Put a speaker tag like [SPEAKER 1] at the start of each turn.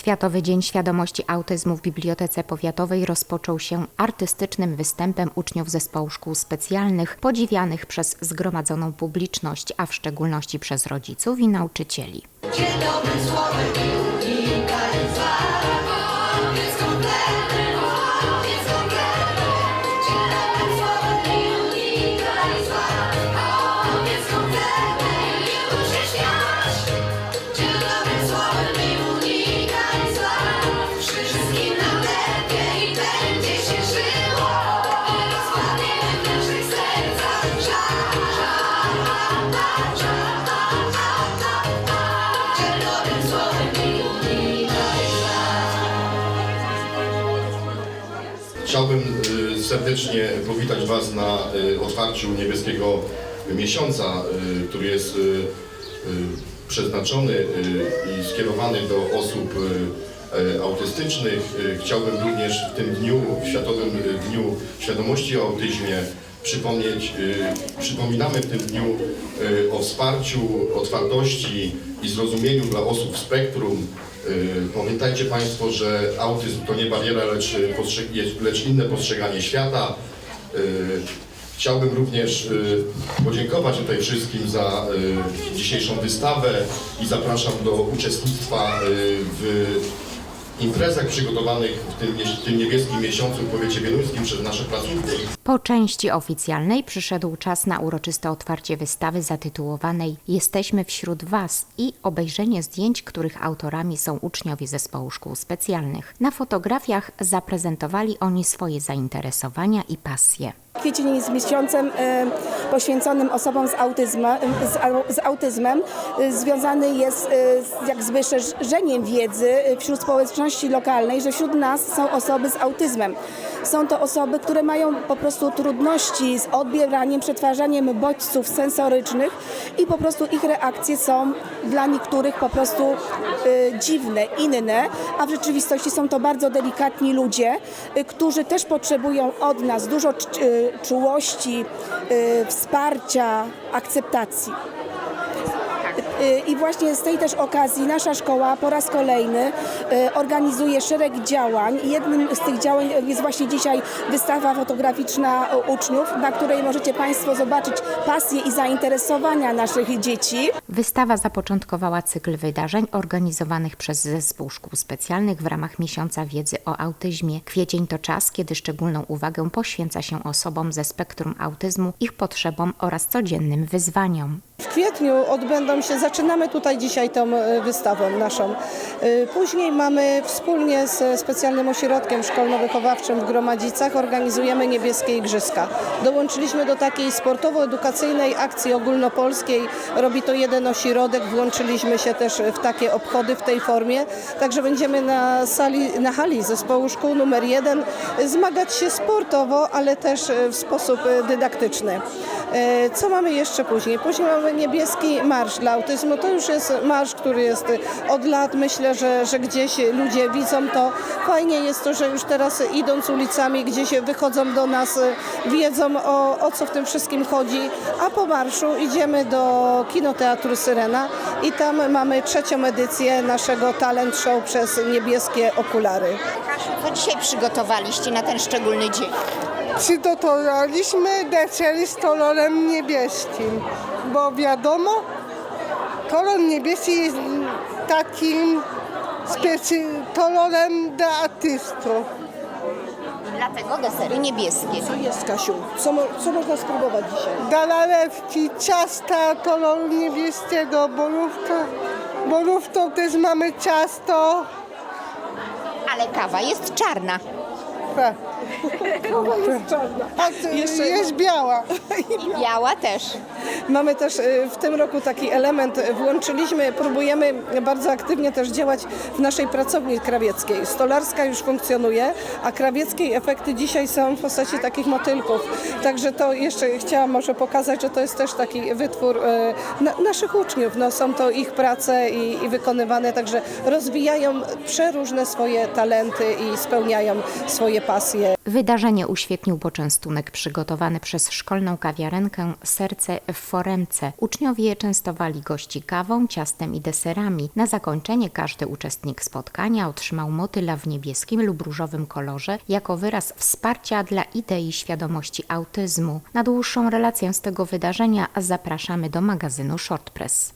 [SPEAKER 1] Światowy Dzień Świadomości Autyzmu w Bibliotece Powiatowej rozpoczął się artystycznym występem uczniów zespołu szkół specjalnych, podziwianych przez zgromadzoną publiczność, a w szczególności przez rodziców i nauczycieli.
[SPEAKER 2] Dzień dobry słowem
[SPEAKER 3] Chciałbym y, serdecznie powitać Was na y, otwarciu niebieskiego miesiąca, y, który jest przeznaczony i skierowany do osób autystycznych. Chciałbym również w tym dniu, w Światowym Dniu Świadomości o Autyzmie przypomnieć, przypominamy w tym dniu o wsparciu, otwartości i zrozumieniu dla osób w spektrum, Pamiętajcie Państwo, że autyzm to nie bariera, lecz, y, lecz inne postrzeganie świata. Y, Chciałbym również y, podziękować tutaj wszystkim za y, dzisiejszą wystawę i zapraszam do uczestnictwa y, w imprezach przygotowanych w tym, w tym niebieskim miesiącu w powiecie wieluńskim przez nasze placówki.
[SPEAKER 1] Po części oficjalnej przyszedł czas na uroczyste otwarcie wystawy zatytułowanej Jesteśmy wśród Was i obejrzenie zdjęć, których autorami są uczniowie zespołu szkół specjalnych. Na fotografiach zaprezentowali oni swoje zainteresowania i pasje.
[SPEAKER 4] Kwiecień jest miesiącem e, poświęconym osobom z, z, z autyzmem. E, Związany jest e, z jakby szerzeniem wiedzy wśród społeczności lokalnej, że wśród nas są osoby z autyzmem. Są to osoby, które mają po prostu trudności z odbieraniem, przetwarzaniem bodźców sensorycznych i po prostu ich reakcje są dla niektórych po prostu dziwne, inne, a w rzeczywistości są to bardzo delikatni ludzie, którzy też potrzebują od nas dużo czułości, e, wsparcia, akceptacji. E, I właśnie z tej też okazji nasza szkoła po raz kolejny e, organizuje szereg działań. Jednym z tych działań jest właśnie dzisiaj wystawa fotograficzna uczniów, na której możecie Państwo zobaczyć pasję i zainteresowania naszych dzieci.
[SPEAKER 1] Wystawa zapoczątkowała cykl wydarzeń organizowanych przez Zespół Szkół Specjalnych w ramach Miesiąca Wiedzy o Autyzmie. Kwiecień to czas, kiedy szczególną uwagę poświęca się osobom ze spektrum autyzmu, ich potrzebom oraz codziennym wyzwaniom.
[SPEAKER 5] W kwietniu odbędą się, zaczynamy tutaj dzisiaj tą e, wystawą naszą. E, Później mamy wspólnie z specjalnym ośrodkiem szkolno-wychowawczym w Gromadzicach organizujemy niebieskie igrzyska. Dołączyliśmy do takiej sportowo-edukacyjnej akcji ogólnopolskiej. Robi to jeden ośrodek, włączyliśmy się też w takie obchody w tej formie. Także będziemy na sali, na hali zespołu szkół numer jeden zmagać się sportowo, ale też e, w sposób dydaktyczny. E, Co mamy jeszcze później? Później mamy niebieski marsz dla autyzmu. To już jest marsz, który jest od lat. Myślę, że, że gdzieś ludzie widzą to. Fajnie jest to, że już teraz idąc ulicami, gdzieś wychodzą do nas, wiedzą o, o co w tym wszystkim chodzi. A po marszu idziemy do kinoteatru Syrena i tam mamy trzecią edycję naszego talent show przez niebieskie okulary.
[SPEAKER 6] Co dzisiaj przygotowaliście na ten szczególny dzień?
[SPEAKER 7] Przygotowaliśmy desery z kolorem niebieskim, bo wiadomo, kolor niebieski jest takim specy- kolorem dla artystów.
[SPEAKER 6] Dlatego desery niebieskie.
[SPEAKER 5] Co jest, Kasiu? Co, mo- co można spróbować dzisiaj?
[SPEAKER 7] Dla ciasta koloru niebieskiego, borówka, borówką też mamy ciasto.
[SPEAKER 6] Ale kawa jest czarna.
[SPEAKER 7] Tak. A t-
[SPEAKER 5] Jeszcze-
[SPEAKER 7] jest biała.
[SPEAKER 6] I biała też.
[SPEAKER 5] Mamy też y, w tym roku taki element, y, włączyliśmy, próbujemy bardzo aktywnie też działać w naszej pracowni krawieckiej. Stolarska już funkcjonuje, a krawieckiej efekty dzisiaj są w postaci takich motylków. Także to jeszcze chciałam może pokazać, że to jest też taki wytwór y, na, naszych uczniów. No, są to ich prace i, i wykonywane, także rozwijają przeróżne swoje talenty i spełniają swoje swoje pasje.
[SPEAKER 1] Wydarzenie uświetnił poczęstunek przygotowany przez szkolną kawiarenkę Serce w Foremce. Uczniowie częstowali gości kawą, ciastem i deserami. Na zakończenie każdy uczestnik spotkania otrzymał motyla w niebieskim lub różowym kolorze jako wyraz wsparcia dla idei świadomości autyzmu. Na dłuższą relację z tego wydarzenia zapraszamy do magazynu Short Press.